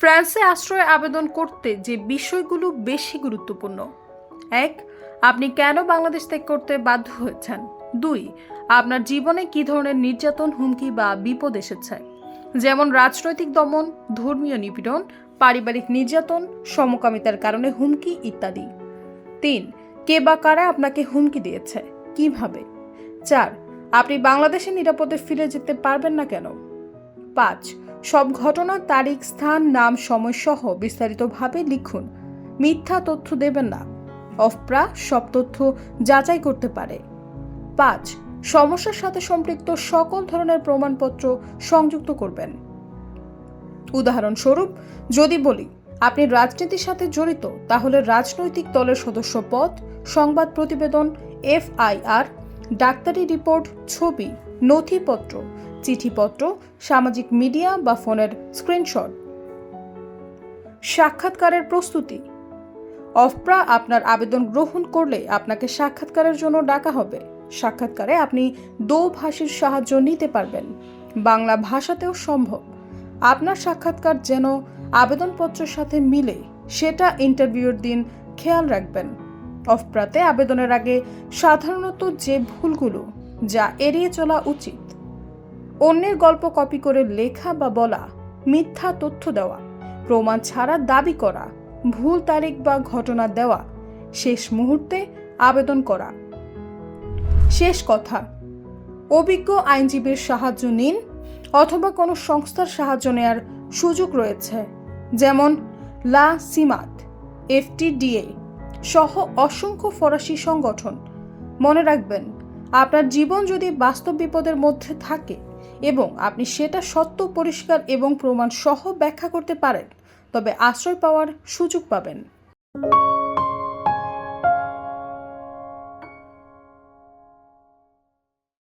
ফ্রান্সে আশ্রয় আবেদন করতে যে বিষয়গুলো বেশি গুরুত্বপূর্ণ। এক, আপনি কেন বাংলাদেশ ত্যাগ করতে বাধ্য হয়েছেন? দুই, আপনার জীবনে কী ধরনের নির্যাতন, হুমকি বা বিপদ এসেছে? যেমন রাজনৈতিক দমন, ধর্মীয় নিপীড়ন, পারিবারিক নির্যাতন, সমকামিতার কারণে হুমকি ইত্যাদি। তিন, কে বা কারা আপনাকে হুমকি দিয়েছে? কীভাবে? চার, আপনি বাংলাদেশে নিরাপদে ফিরে যেতে পারবেন না কেন? পাঁচ সব ঘটনা, তারিখ, স্থান, নাম সময় সহ বিস্তারিতভাবে লিখুন। মিথ্যা তথ্য দেবেন না। অফপ্রা সব তথ্য যাচাই করতে পারে। পাঁচ, সমস্যার সাথে সম্পৃক্ত সকল ধরনের প্রমাণপত্র সংযুক্ত করবেন। উদাহরণস্বরূপ, যদি বলি, আপনি রাজনীতির সাথে জড়িত, তাহলে রাজনৈতিক দলের সদস্য পদ, সংবাদ প্রতিবেদন, এফআইআর, ডাক্তারি রিপোর্ট, ছবি, নথিপত্র চিঠিপত্র, সামাজিক মিডিয়া বা ফোনের স্ক্রিনশট। সাক্ষাৎকারের প্রস্তুতি। অফপ্রা আপনার আবেদন গ্রহণ করলে আপনাকে সাক্ষাৎকারের জন্য ডাকা হবে। সাক্ষাৎকারে আপনি দোভাষীর সাহায্য নিতে পারবেন। বাংলা ভাষাতেও সম্ভব। আপনার সাক্ষাৎকার যেন আবেদনপত্রের সাথে মিলে, সেটা ইন্টারভিউর দিন খেয়াল রাখবেন। অফপ্রাতে আবেদনের আগে সাধারণত যে ভুলগুলো, যা এড়িয়ে চলা উচিত অন্যের গল্প কপি করে লেখা বা বলা, মিথ্যা তথ্য দেওয়া, প্রমাণ ছাড়া দাবি করা, ভুল তারিখ বা ঘটনা দেওয়া, শেষ মুহূর্তে আবেদন করা। শেষ কথা, অভিজ্ঞ আইনজীবীর সাহায্য নিন অথবা কোনো সংস্থার সাহায্য নেয়ার সুযোগ রয়েছে, যেমন লা সিমাত, এফটিডিএ সহ অসংখ্য ফরাসি সংগঠন। মনে রাখবেন, আপনার জীবন যদি বাস্তব বিপদের মধ্যে থাকে এবং আপনি সেটা সত্য, পরিষ্কার এবং প্রমাণ সহ ব্যাখ্যা করতে পারেন, তবে আশ্রয় পাওয়ার সুযোগ পাবেন।